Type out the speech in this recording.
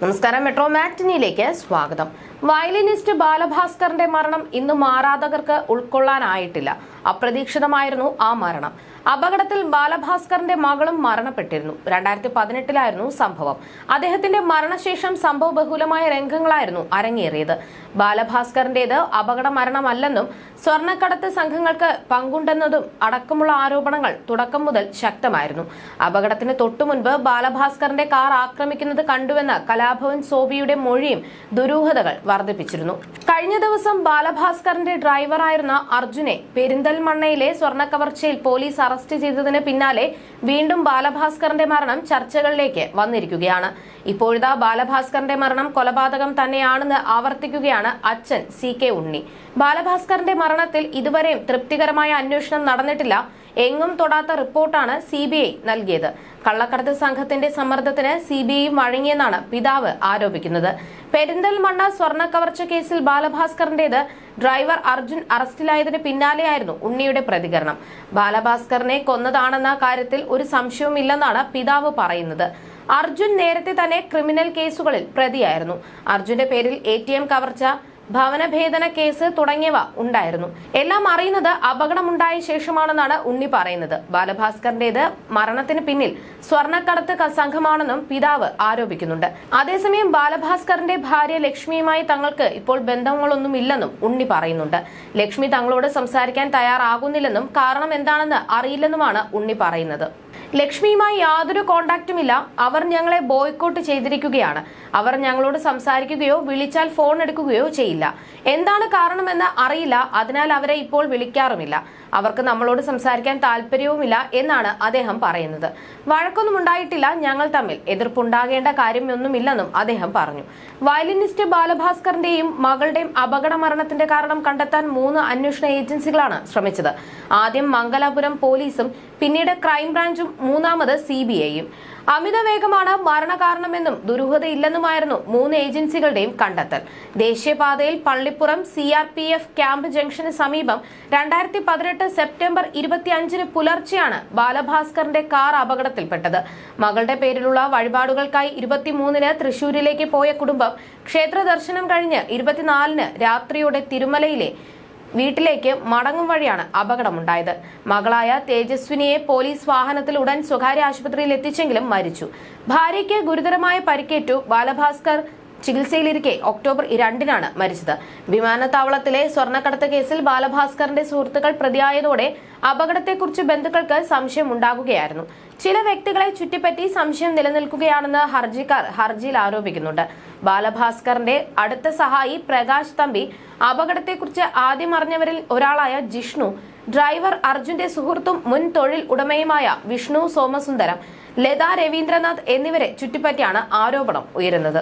നമസ്കാരം മെട്രോ മാറ്റിനിയിലേക്ക് സ്വാഗതം വയലിനിസ്റ്റ് ബാലഭാസ്കറിന്റെ മരണം ഇന്നും ആരാധകർക്ക് ഉൾക്കൊള്ളാനായിട്ടില്ല. അപ്രതീക്ഷിതമായിരുന്നു ആ മരണം. അപകടത്തിൽ ബാലഭാസ്കറിന്റെ മകളും മരണപ്പെട്ടിരുന്നു. രണ്ടായിരത്തി പതിനെട്ടിലായിരുന്നു സംഭവം. അദ്ദേഹത്തിന്റെ മരണശേഷം സംഭവ ബഹുലമായ രംഗങ്ങളായിരുന്നു അരങ്ങേറിയത്. ബാലഭാസ്കറിന്റേത് അപകട മരണമല്ലെന്നും സ്വർണക്കടത്ത് സംഘങ്ങൾക്ക് പങ്കുണ്ടെന്നതും അടക്കമുള്ള ആരോപണങ്ങൾ തുടക്കം മുതൽ ശക്തമായിരുന്നു. അപകടത്തിന് തൊട്ടുമുൻപ് ബാലഭാസ്കറിന്റെ കാർ ആക്രമിക്കുന്നത് കണ്ടുവെന്ന കലാഭവൻ സോബിയുടെ മൊഴിയും ദുരൂഹതകൾ വർദ്ധിപ്പിച്ചിരുന്നു. കഴിഞ്ഞ ദിവസം ബാലഭാസ്കറിന്റെ ഡ്രൈവറായിരുന്ന അർജുനെ പെരിന്തൽമണ്ണയിലെ സ്വർണക്കവർച്ചയിൽ പോലീസ് അറസ്റ്റ് ചെയ്തതിന് പിന്നാലെ വീണ്ടും ബാലഭാസ്കറിന്റെ മരണം ചർച്ചകളിലേക്ക് വന്നിരിക്കുകയാണ്. ഇപ്പോഴിതാ ബാലഭാസ്കറിന്റെ മരണം കൊലപാതകം തന്നെയാണെന്ന് ആവർത്തിക്കുകയാണ് അച്ഛൻ സി കെ ഉണ്ണി. ബാലഭാസ്കറിന്റെ മരണത്തിൽ ഇതുവരെയും തൃപ്തികരമായ അന്വേഷണം നടന്നിട്ടില്ല. എങ്ങും തൊടാത്ത റിപ്പോർട്ടാണ് സി ബി ഐ നൽകിയത്. കള്ളക്കടത്ത് സംഘത്തിന്റെ സമ്മർദ്ദത്തിന് സി ബി ഐ വഴങ്ങിയെന്നാണ് പിതാവ് ആരോപിക്കുന്നത്. പെരിന്തൽമണ്ണ സ്വർണ കവർച്ച കേസിൽ ബാലഭാസ്കറിന്റേത് ഡ്രൈവർ അർജുൻ അറസ്റ്റിലായതിന് പിന്നാലെയായിരുന്നു ഉണ്ണിയുടെ പ്രതികരണം. ബാലഭാസ്കറിനെ കൊന്നതാണെന്ന കാര്യത്തിൽ ഒരു സംശയവുമില്ലെന്നാണ് പിതാവ് പറയുന്നത്. അർജുൻ നേരത്തെ തന്നെ ക്രിമിനൽ കേസുകളിൽ പ്രതിയായിരുന്നു. അർജുന്റെ പേരിൽ എ കവർച്ച ഭവനഭേദന കേസ് തുടങ്ങിയവ ഉണ്ടായിരുന്നു. എല്ലാം അറിയുന്നത് അപകടമുണ്ടായ ശേഷമാണെന്നാണ് ഉണ്ണി പറയുന്നത്. ബാലഭാസ്കറിന്റേത് മരണത്തിന് പിന്നിൽ സ്വർണക്കടത്ത് ക- സംഘമാണെന്നും പിതാവ് ആരോപിക്കുന്നുണ്ട്. അതേസമയം ബാലഭാസ്കറിന്റെ ഭാര്യ ലക്ഷ്മിയുമായി തങ്ങൾക്ക് ഇപ്പോൾ ബന്ധങ്ങളൊന്നുമില്ലെന്നും ഉണ്ണി പറയുന്നുണ്ട്. ലക്ഷ്മി തങ്ങളോട് സംസാരിക്കാൻ തയ്യാറാകുന്നില്ലെന്നും കാരണം എന്താണെന്ന് അറിയില്ലെന്നുമാണ് ഉണ്ണി പറയുന്നത്. ലക്ഷ്മിയുമായി യാതൊരു കോണ്ടാക്റ്റുമില്ല. അവർ ഞങ്ങളെ ബോയ്ക്കോട്ട് ചെയ്തിരിക്കുകയാണ്. അവർ ഞങ്ങളോട് സംസാരിക്കുകയോ വിളിച്ചാൽ ഫോൺ എടുക്കുകയോ ചെയ്യില്ല. എന്താണ് കാരണമെന്ന് അറിയില്ല. അതിനാൽ അവരെ ഇപ്പോൾ വിളിക്കാറുമില്ല. അവർക്ക് നമ്മളോട് സംസാരിക്കാൻ താല്പര്യവുമില്ല എന്നാണ് അദ്ദേഹം പറയുന്നത്. വഴക്കൊന്നും ഉണ്ടായിട്ടില്ല. ഞങ്ങൾ തമ്മിൽ എതിർപ്പുണ്ടാകേണ്ട കാര്യമൊന്നുമില്ലെന്നും അദ്ദേഹം പറഞ്ഞു. വയലിനിസ്റ്റ് ബാലഭാസ്കറിന്റെയും മകളുടെയും അപകട മരണത്തിന്റെ കാരണം കണ്ടെത്താൻ മൂന്ന് അന്വേഷണ ഏജൻസികളാണ് ശ്രമിച്ചത്. ആദ്യം മംഗലാപുരം പോലീസും പിന്നീട് ക്രൈംബ്രാഞ്ചും മൂന്നാമത് സി ബി ഐയും. അമിത വേഗമാണ് മരണകാരണമെന്നും ദുരൂഹതയില്ലെന്നുമായിരുന്നു മൂന്ന് ഏജൻസികളുടെയും കണ്ടെത്തൽ. ദേശീയപാതയിൽ Pallippuram C R P F camp junction സമീപം രണ്ടായിരത്തി പതിനെട്ട് സെപ്റ്റംബർ ഇരുപത്തിയഞ്ചിന് പുലർച്ചെയാണ് ബാലഭാസ്കറിന്റെ കാർ അപകടത്തിൽപ്പെട്ടത്. മകളുടെ പേരിലുള്ള വഴിപാടുകൾക്കായി ഇരുപത്തിമൂന്നിന് തൃശൂരിലേക്ക് പോയ കുടുംബം ക്ഷേത്ര ദർശനം കഴിഞ്ഞ് ഇരുപത്തിനാലിന് രാത്രിയോടെ തിരുമലയിലെ വീട്ടിലേക്ക് മടങ്ങും വഴിയാണ് അപകടമുണ്ടായത്. മകളായ തേജസ്വിനിയെ പോലീസ് വാഹനത്തിൽ ഉടൻ സ്വകാര്യ ആശുപത്രിയിൽ എത്തിച്ചെങ്കിലും മരിച്ചു. ഭാര്യയ്ക്ക് ഗുരുതരമായ പരിക്കേറ്റു ബാലഭാസ്കർ ചികിത്സയിലിരിക്കെ ഒക്ടോബർ രണ്ടിനാണ് മരിച്ചത്. വിമാനത്താവളത്തിലെ സ്വർണക്കടത്ത് കേസിൽ ബാലഭാസ്കറിന്റെ സുഹൃത്തുക്കൾ പ്രതിയായതോടെ അപകടത്തെക്കുറിച്ച് ബന്ധുക്കൾക്ക് സംശയം ഉണ്ടാകുകയായിരുന്നു. ചില വ്യക്തികളെ ചുറ്റിപ്പറ്റി സംശയം നിലനിൽക്കുകയാണെന്ന് ഹർജിക്കാർ ഹർജിയിൽ ആരോപിക്കുന്നുണ്ട്. ബാലഭാസ്കറിന്റെ അടുത്ത സഹായി പ്രകാശ് തമ്പി അപകടത്തെക്കുറിച്ച് ആദ്യം അറിഞ്ഞവരിൽ ഒരാളായ ജിഷ്ണു ഡ്രൈവർ അർജുന്റെ സുഹൃത്തും മുൻ തൊഴിൽ ഉടമയുമായ വിഷ്ണു സോമസുന്ദരം ലത രവീന്ദ്രനാഥ് എന്നിവരെ ചുറ്റിപ്പറ്റിയാണ് ആരോപണം ഉയരുന്നത്.